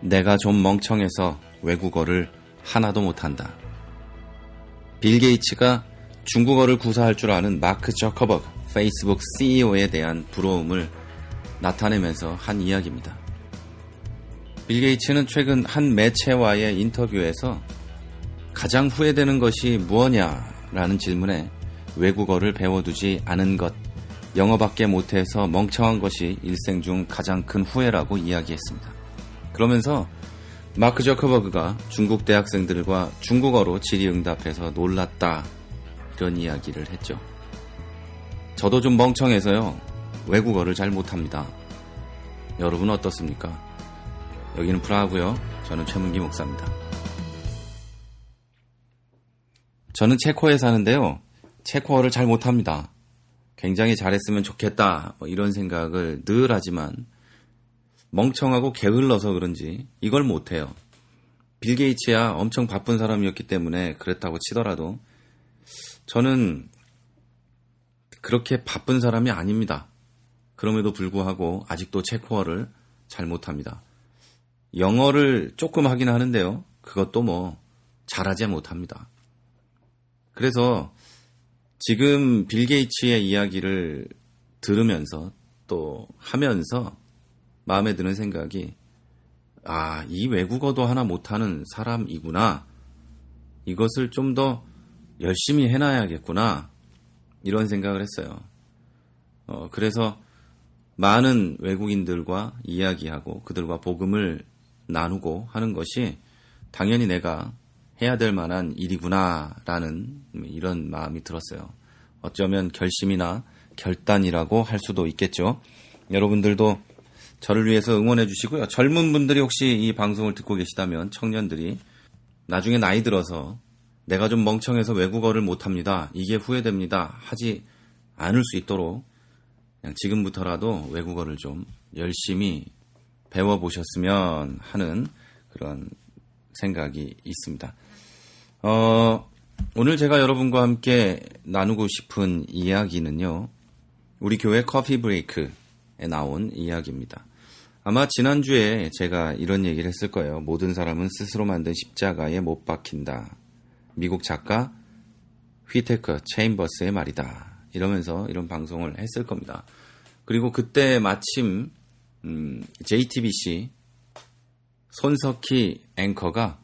내가 좀 멍청해서 외국어를 하나도 못한다. 빌 게이츠가 중국어를 구사할 줄 아는 마크 저커버그 페이스북 CEO에 대한 부러움을 나타내면서 한 이야기입니다. 빌 게이츠는 최근 한 매체와의 인터뷰에서 가장 후회되는 것이 무엇냐 라는 질문에 외국어를 배워두지 않은 것, 영어밖에 못해서 멍청한 것이 일생 중 가장 큰 후회라고 이야기했습니다. 그러면서 마크 저커버그가 중국 대학생들과 중국어로 질의응답해서 놀랐다 이런 이야기를 했죠. 저도 좀 멍청해서요 외국어를 잘 못합니다. 여러분 어떻습니까? 여기는 프라하고요. 저는 최문기 목사입니다. 저는 체코에 사는데요. 체코어를 잘 못합니다. 굉장히 잘했으면 좋겠다 뭐 이런 생각을 늘 하지만 멍청하고 게을러서 그런지 이걸 못해요. 빌 게이츠야 엄청 바쁜 사람이었기 때문에 그랬다고 치더라도 저는 그렇게 바쁜 사람이 아닙니다. 그럼에도 불구하고 아직도 체코어를 잘 못합니다. 영어를 조금 하긴 하는데요. 그것도 뭐 잘하지 못합니다. 그래서 지금 빌 게이츠의 이야기를 들으면서 또 하면서 마음에 드는 생각이 아, 이 외국어도 하나 못하는 사람이구나. 이것을 좀 더 열심히 해놔야겠구나. 이런 생각을 했어요. 어, 그래서 많은 외국인들과 이야기하고 그들과 복음을 나누고 하는 것이 당연히 내가 해야 될 만한 일이구나라는 이런 마음이 들었어요. 어쩌면 결심이나 결단이라고 할 수도 있겠죠. 여러분들도 저를 위해서 응원해 주시고요. 젊은 분들이 혹시 이 방송을 듣고 계시다면 청년들이 나중에 나이 들어서 내가 좀 멍청해서 외국어를 못합니다. 이게 후회됩니다. 하지 않을 수 있도록 지금부터라도 외국어를 좀 열심히 배워보셨으면 하는 그런 생각이 있습니다. 어, 오늘 제가 여러분과 함께 나누고 싶은 이야기는요, 우리 교회 커피 브레이크에 나온 이야기입니다. 아마 지난주에 제가 이런 얘기를 했을 거예요. 모든 사람은 스스로 만든 십자가에 못 박힌다. 미국 작가 휘테크 체인버스의 말이다. 이러면서 이런 방송을 했을 겁니다. 그리고 그때 마침 음, JTBC 손석희 앵커가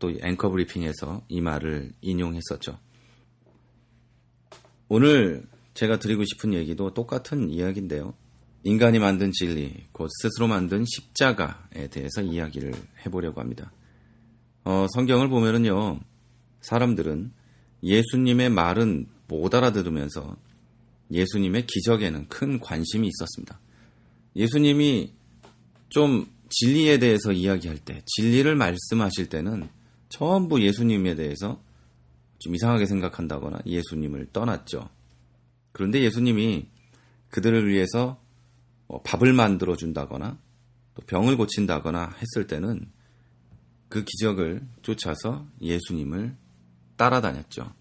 또 앵커 브리핑에서 이 말을 인용했었죠. 오늘 제가 드리고 싶은 얘기도 똑같은 이야기인데요. 인간이 만든 진리, 곧 스스로 만든 십자가에 대해서 이야기를 해보려고 합니다. 어, 성경을 보면은요, 사람들은 예수님의 말은 못 알아들으면서 예수님의 기적에는 큰 관심이 있었습니다. 예수님이 좀 진리에 대해서 이야기할 때, 진리를 말씀하실 때는 전부 예수님에 대해서 좀 이상하게 생각한다거나 예수님을 떠났죠. 그런데 예수님이 그들을 위해서 뭐 밥을 만들어 준다거나 또 병을 고친다거나 했을 때는 그 기적을 쫓아서 예수님을 따라다녔죠.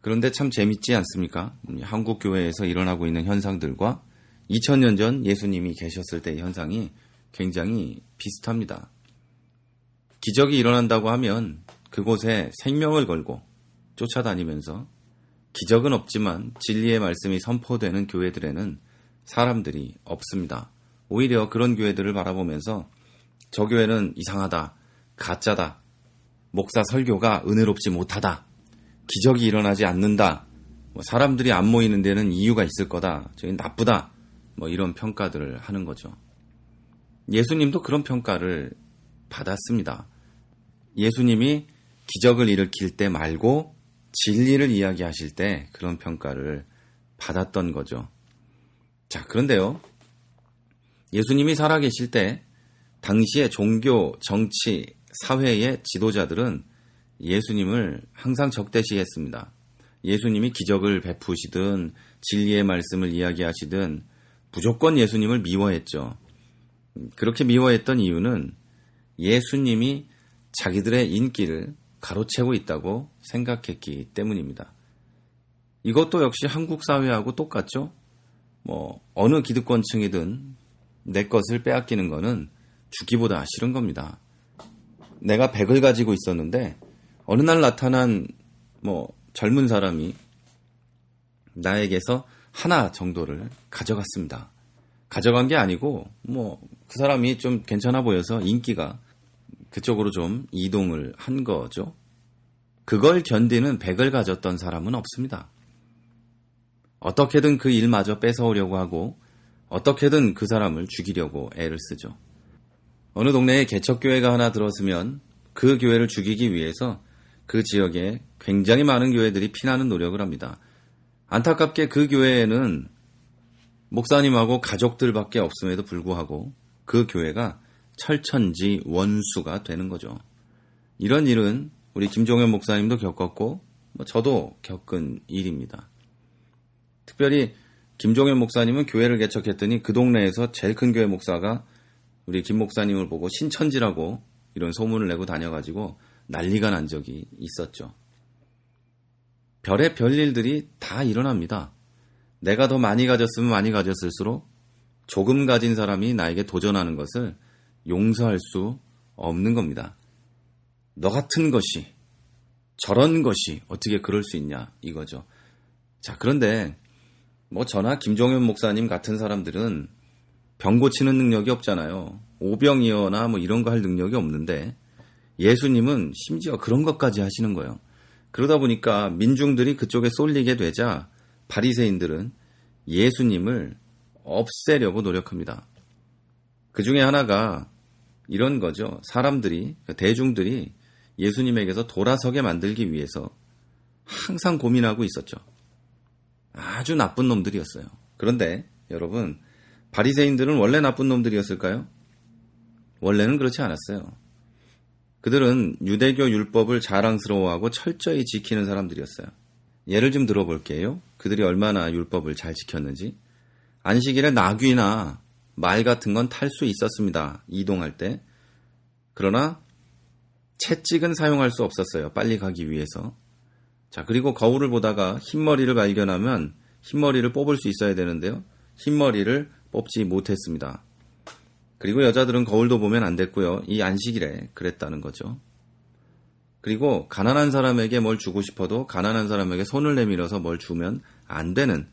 그런데 참 재밌지 않습니까? 한국 교회에서 일어나고 있는 현상들과 2000년 전 예수님이 계셨을 때의 현상이 굉장히 비슷합니다. 기적이 일어난다고 하면 그곳에 생명을 걸고 쫓아다니면서 기적은 없지만 진리의 말씀이 선포되는 교회들에는 사람들이 없습니다. 오히려 그런 교회들을 바라보면서 저 교회는 이상하다, 가짜다, 목사 설교가 은혜롭지 못하다, 기적이 일어나지 않는다, 뭐 사람들이 안 모이는 데는 이유가 있을 거다, 저희 나쁘다, 뭐 이런 평가들을 하는 거죠. 예수님도 그런 평가를 받았습니다. 예수님이 기적을 일으킬 때 말고 진리를 이야기하실 때 그런 평가를 받았던 거죠. 자, 그런데요. 예수님이 살아계실 때 당시의 종교, 정치, 사회의 지도자들은 예수님을 항상 적대시했습니다. 예수님이 기적을 베푸시든 진리의 말씀을 이야기하시든 무조건 예수님을 미워했죠. 그렇게 미워했던 이유는 예수님이 자기들의 인기를 가로채고 있다고 생각했기 때문입니다. 이것도 역시 한국 사회하고 똑같죠. 뭐 어느 기득권층이든 내 것을 빼앗기는 거는 죽기보다 싫은 겁니다. 내가 100을 가지고 있었는데 어느 날 나타난 뭐 젊은 사람이 나에게서 하나 정도를 가져갔습니다. 가져간 게 아니고 뭐 그 사람이 좀 괜찮아 보여서 인기가 그쪽으로 좀 이동을 한 거죠. 그걸 견디는 100을 가졌던 사람은 없습니다. 어떻게든 그 일마저 뺏어오려고 하고 어떻게든 그 사람을 죽이려고 애를 쓰죠. 어느 동네에 개척교회가 하나 들었으면 그 교회를 죽이기 위해서 그 지역에 굉장히 많은 교회들이 피나는 노력을 합니다. 안타깝게 그 교회에는 목사님하고 가족들밖에 없음에도 불구하고 그 교회가 철천지 원수가 되는 거죠. 이런 일은 우리 김종현 목사님도 겪었고 뭐 저도 겪은 일입니다. 특별히 김종현 목사님은 교회를 개척했더니 그 동네에서 제일 큰 교회 목사가 우리 김 목사님을 보고 신천지라고 이런 소문을 내고 다녀가지고 난리가 난 적이 있었죠. 별의 별일들이 다 일어납니다. 내가 더 많이 가졌으면 많이 가졌을수록 조금 가진 사람이 나에게 도전하는 것을 용서할 수 없는 겁니다. 너 같은 것이, 저런 것이 어떻게 그럴 수 있냐, 이거죠. 자, 그런데 뭐 저나 김종현 목사님 같은 사람들은 병 고치는 능력이 없잖아요. 오병이어나 뭐 이런 거 할 능력이 없는데 예수님은 심지어 그런 것까지 하시는 거예요. 그러다 보니까 민중들이 그쪽에 쏠리게 되자 바리새인들은 예수님을 없애려고 노력합니다. 그 중에 하나가 이런 거죠. 사람들이, 대중들이 예수님에게서 돌아서게 만들기 위해서 항상 고민하고 있었죠. 아주 나쁜 놈들이었어요. 그런데 여러분, 바리새인들은 원래 나쁜 놈들이었을까요? 원래는 그렇지 않았어요. 그들은 유대교 율법을 자랑스러워하고 철저히 지키는 사람들이었어요. 예를 좀 들어볼게요. 그들이 얼마나 율법을 잘 지켰는지. 안식일에 나귀나 말 같은 건 탈 수 있었습니다. 이동할 때. 그러나 채찍은 사용할 수 없었어요. 빨리 가기 위해서. 자, 그리고 거울을 보다가 흰머리를 발견하면 흰머리를 뽑을 수 있어야 되는데요. 흰머리를 뽑지 못했습니다. 그리고 여자들은 거울도 보면 안 됐고요. 이 안식일에 그랬다는 거죠. 그리고 가난한 사람에게 뭘 주고 싶어도 가난한 사람에게 손을 내밀어서 뭘 주면 안 되는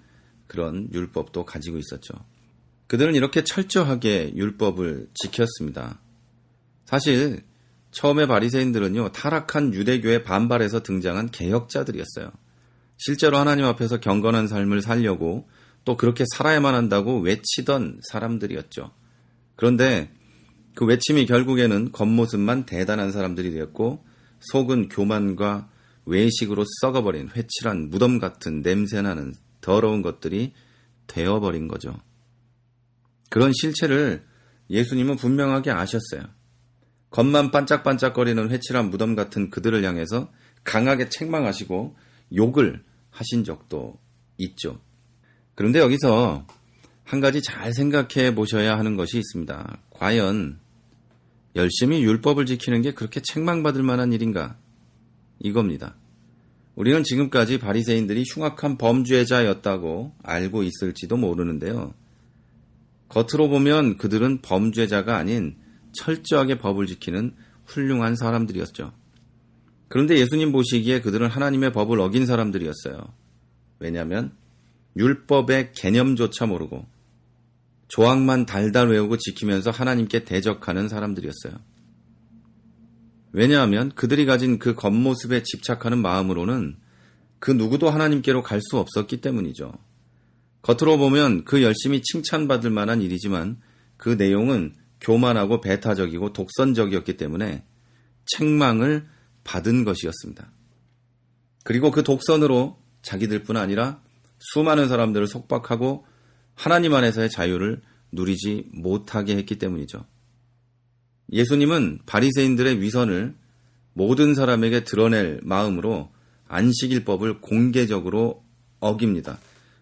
그런 율법도 가지고 있었죠. 그들은 이렇게 철저하게 율법을 지켰습니다. 사실 처음에 바리새인들은요 타락한 유대교에 반발해서 등장한 개혁자들이었어요. 실제로 하나님 앞에서 경건한 삶을 살려고 또 그렇게 살아야만 한다고 외치던 사람들이었죠. 그런데 그 외침이 결국에는 겉모습만 대단한 사람들이 되었고 속은 교만과 외식으로 썩어버린 회칠한 무덤 같은 냄새나는 더러운 것들이 되어버린 거죠. 그런 실체를 예수님은 분명하게 아셨어요. 겉만 반짝반짝거리는 회칠한 무덤 같은 그들을 향해서 강하게 책망하시고 욕을 하신 적도 있죠. 그런데 여기서 한 가지 잘 생각해 보셔야 하는 것이 있습니다. 과연 열심히 율법을 지키는 게 그렇게 책망받을 만한 일인가? 이겁니다. 우리는 지금까지 바리새인들이 흉악한 범죄자였다고 알고 있을지도 모르는데요. 겉으로 보면 그들은 범죄자가 아닌 철저하게 법을 지키는 훌륭한 사람들이었죠. 그런데 예수님 보시기에 그들은 하나님의 법을 어긴 사람들이었어요. 왜냐하면 율법의 개념조차 모르고 조항만 달달 외우고 지키면서 하나님께 대적하는 사람들이었어요. 왜냐하면 그들이 가진 그 겉모습에 집착하는 마음으로는 그 누구도 하나님께로 갈 수 없었기 때문이죠. 겉으로 보면 그 열심히 칭찬받을 만한 일이지만 그 내용은 교만하고 배타적이고 독선적이었기 때문에 책망을 받은 것이었습니다. 그리고 그 독선으로 자기들뿐 아니라 수많은 사람들을 속박하고 하나님 안에서의 자유를 누리지 못하게 했기 때문이죠. 예수님은 바리새인들의 위선을 모든 사람에게 드러낼 마음으로 안식일법을 공개적으로 어깁니다.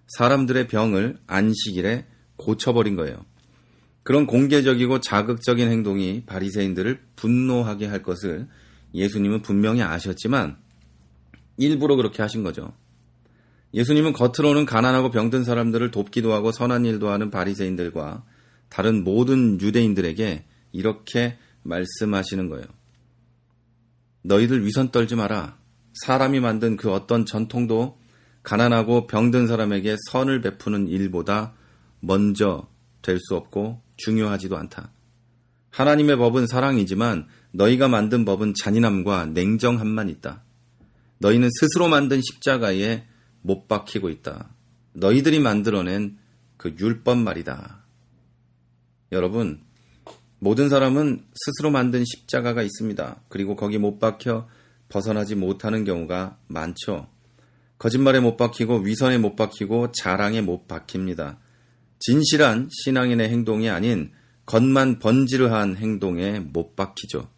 사람들의 병을 안식일에 고쳐버린 거예요. 그런 공개적이고 자극적인 행동이 바리새인들을 분노하게 할 것을 예수님은 분명히 아셨지만 일부러 그렇게 하신 거죠. 예수님은 겉으로는 가난하고 병든 사람들을 돕기도 하고 선한 일도 하는 바리새인들과 다른 모든 유대인들에게 이렇게 말씀하시는 거예요. 너희들 위선 떨지 마라. 사람이 만든 그 어떤 전통도 가난하고 병든 사람에게 선을 베푸는 일보다 먼저 될 수 없고 중요하지도 않다. 하나님의 법은 사랑이지만 너희가 만든 법은 잔인함과 냉정함만 있다. 너희는 스스로 만든 십자가에 못 박히고 있다. 너희들이 만들어낸 그 율법 말이다. 여러분, 모든 사람은 스스로 만든 십자가가 있습니다. 그리고 거기 못 박혀 벗어나지 못하는 경우가 많죠. 거짓말에 못 박히고 위선에 못 박히고 자랑에 못 박힙니다. 진실한 신앙인의 행동이 아닌 겉만 번지르한 행동에 못 박히죠.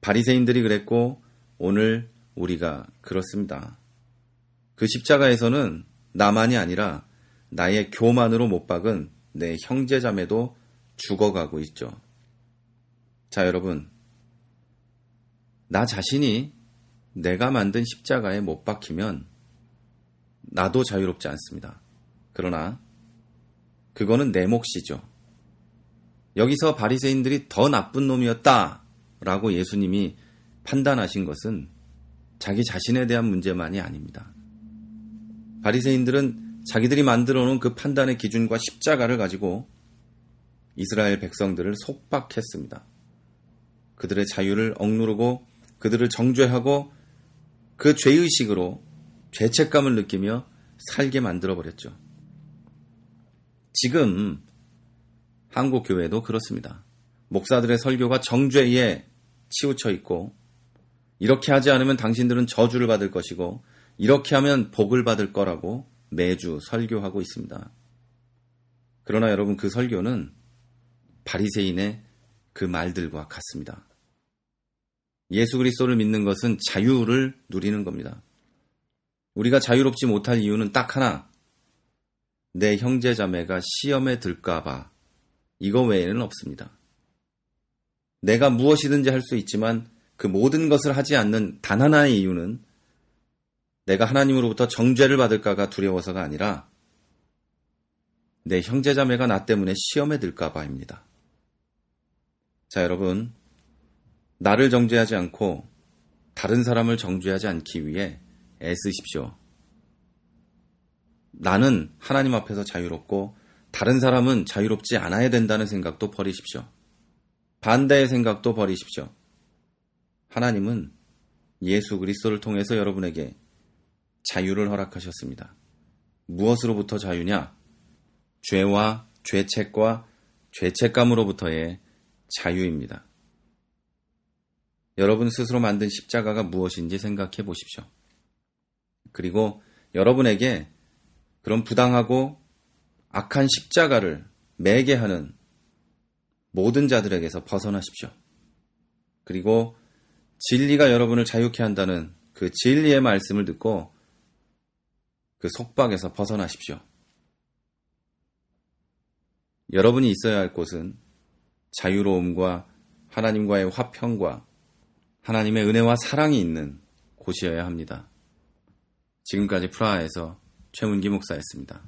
바리새인들이 그랬고 오늘 우리가 그렇습니다. 그 십자가에서는 나만이 아니라 나의 교만으로 못 박은 내 형제자매도 죽어가고 있죠. 자, 여러분. 나 자신이 내가 만든 십자가에 못 박히면 나도 자유롭지 않습니다. 그러나 그거는 내 몫이죠. 여기서 바리새인들이 더 나쁜 놈이었다라고 예수님이 판단하신 것은 자기 자신에 대한 문제만이 아닙니다. 바리새인들은 자기들이 만들어 놓은 그 판단의 기준과 십자가를 가지고 이스라엘 백성들을 속박했습니다. 그들의 자유를 억누르고 그들을 정죄하고 그 죄의식으로 죄책감을 느끼며 살게 만들어 버렸죠. 지금 한국 교회도 그렇습니다. 목사들의 설교가 정죄에 치우쳐 있고 이렇게 하지 않으면 당신들은 저주를 받을 것이고 이렇게 하면 복을 받을 거라고 매주 설교하고 있습니다. 그러나 여러분 그 설교는 바리새인의 그 말들과 같습니다. 예수 그리스도를 믿는 것은 자유를 누리는 겁니다. 우리가 자유롭지 못할 이유는 딱 하나. 내 형제 자매가 시험에 들까봐 이거 외에는 없습니다. 내가 무엇이든지 할 수 있지만 그 모든 것을 하지 않는 단 하나의 이유는 내가 하나님으로부터 정죄를 받을까가 두려워서가 아니라 내 형제자매가 나 때문에 시험에 들까봐입니다. 자, 여러분. 나를 정죄하지 않고 다른 사람을 정죄하지 않기 위해 애쓰십시오. 나는 하나님 앞에서 자유롭고 다른 사람은 자유롭지 않아야 된다는 생각도 버리십시오. 반대의 생각도 버리십시오. 하나님은 예수 그리스도를 통해서 여러분에게 자유를 허락하셨습니다. 무엇으로부터 자유냐? 죄와 죄책과 죄책감으로부터의 자유입니다. 여러분 스스로 만든 십자가가 무엇인지 생각해 보십시오. 그리고 여러분에게 그런 부당하고 악한 십자가를 매게 하는 모든 자들에게서 벗어나십시오. 그리고 진리가 여러분을 자유케 한다는 그 진리의 말씀을 듣고 그 속박에서 벗어나십시오. 여러분이 있어야 할 곳은 자유로움과 하나님과의 화평과 하나님의 은혜와 사랑이 있는 곳이어야 합니다. 지금까지 프라하에서 최문기 목사였습니다.